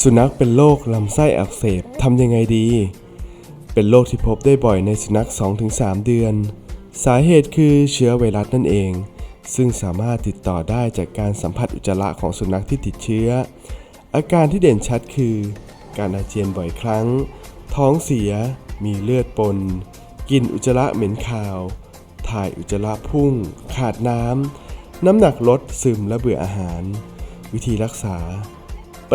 สุนัขเป็นโรคลำไส้อักเสบทำยังไงดี เป็นโรคที่พบได้บ่อยในสุนัข 2-3 เดือน สาเหตุคือเชื้อไวรัสนั่นเอง ซึ่งสามารถติดต่อได้จากการสัมผัสอุจจาระของสุนัขที่ติดเชื้อ อาการที่เด่นชัดคือ การอาเจียนบ่อยครั้ง ท้องเสีย มีเลือดปน กินอุจจาระเหม็นคาว ถ่ายอุจจาระพุ่ง ขาดน้ำ น้ำหนักลดซึมและเบื่ออาหาร วิธีรักษา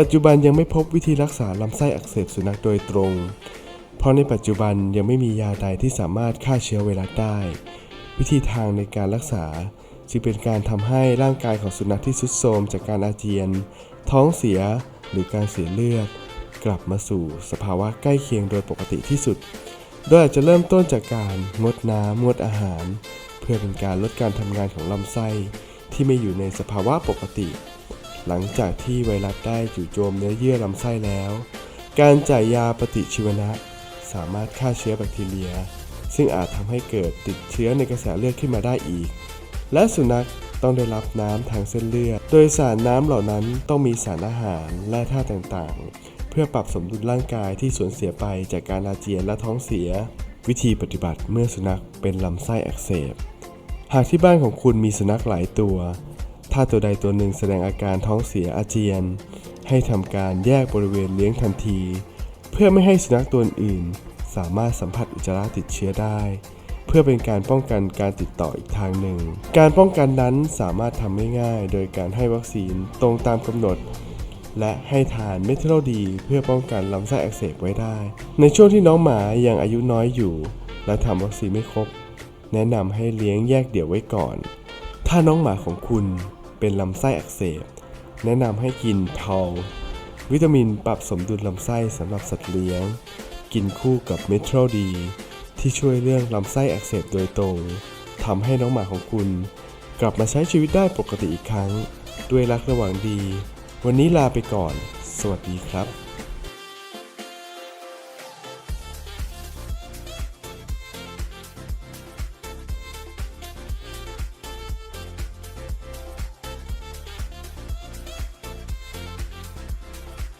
ปัจจุบันยังไม่พบวิธีรักษาลำไส้อักเสบสุนัขโดยตรง เพราะในปัจจุบันยังไม่มียาใดที่สามารถฆ่าเชื้อไวรัสได้ วิธีทางในการรักษาจึงเป็นการทำให้ร่างกายของสุนัขที่ทรุดโทรมจากการอาเจียน ท้องเสียหรือการเสียเลือด กลับมาสู่สภาวะใกล้เคียงโดยปกติที่สุด โดยอาจจะเริ่มต้นจากการงดน้ำงดอาหาร เพื่อเป็นการลดการทำงานของลำไส้ที่ไม่อยู่ในสภาวะปกติ หลังจากที่ไวรัสได้จู่โจมเนื้อเยื่อลำไส้แล้ว การจ่ายยาปฏิชีวนะ สามารถฆ่าเชื้อแบคทีเรีย ซึ่งอาจทำให้เกิดติดเชื้อในกระแสเลือดขึ้นมาได้อีก และสุนัขต้องได้รับน้ำทางเส้นเลือด โดยสารน้ำเหล่านั้นต้องมีสารอาหารและธาตุต่างๆ เพื่อปรับสมดุลร่างกายที่สูญเสียไปจากการอาเจียนและท้องเสีย วิธีปฏิบัติเมื่อสุนัขเป็นลำไส้อักเสบ หากที่บ้านของคุณมีสุนัขหลายตัว ถ้าตัวใดตัวหนึ่งแสดงอาการท้องเสียอาเจียน ให้ทำการแยกบริเวณเลี้ยงทันที เพื่อไม่ให้สุนัขตัวอื่น สามารถสัมผัสอุจจาระติดเชื้อได้ เพื่อเป็นการป้องกันการติดต่ออีกทางหนึ่ง การป้องกันนั้นสามารถทำได้ง่าย โดยการให้วัคซีนตรงตามกำหนด และให้ทานเมทโลดี เพื่อป้องกันลำไส้อักเสบไว้ได้ ในช่วงที่น้องหมายังอายุน้อยอยู่ และทำวัคซีนไม่ครบ แนะนำให้เลี้ยงแยกเดี่ยวไว้ก่อน ถ้าน้องหมาของคุณ เป็นลำไส้อักเสบ แนะนำให้กินทอลวิตามินปรับสมดุลลำไส้สำหรับสัตว์เลี้ยง กินคู่กับเมทรดี ที่ช่วยเรื่องลำไส้อักเสบโดยตรงทำให้น้องหมาของคุณ กลับมาใช้ชีวิตได้ปกติอีกครั้ง ด้วยรักระหว่างดี วันนี้ลาไปก่อน สวัสดีครับ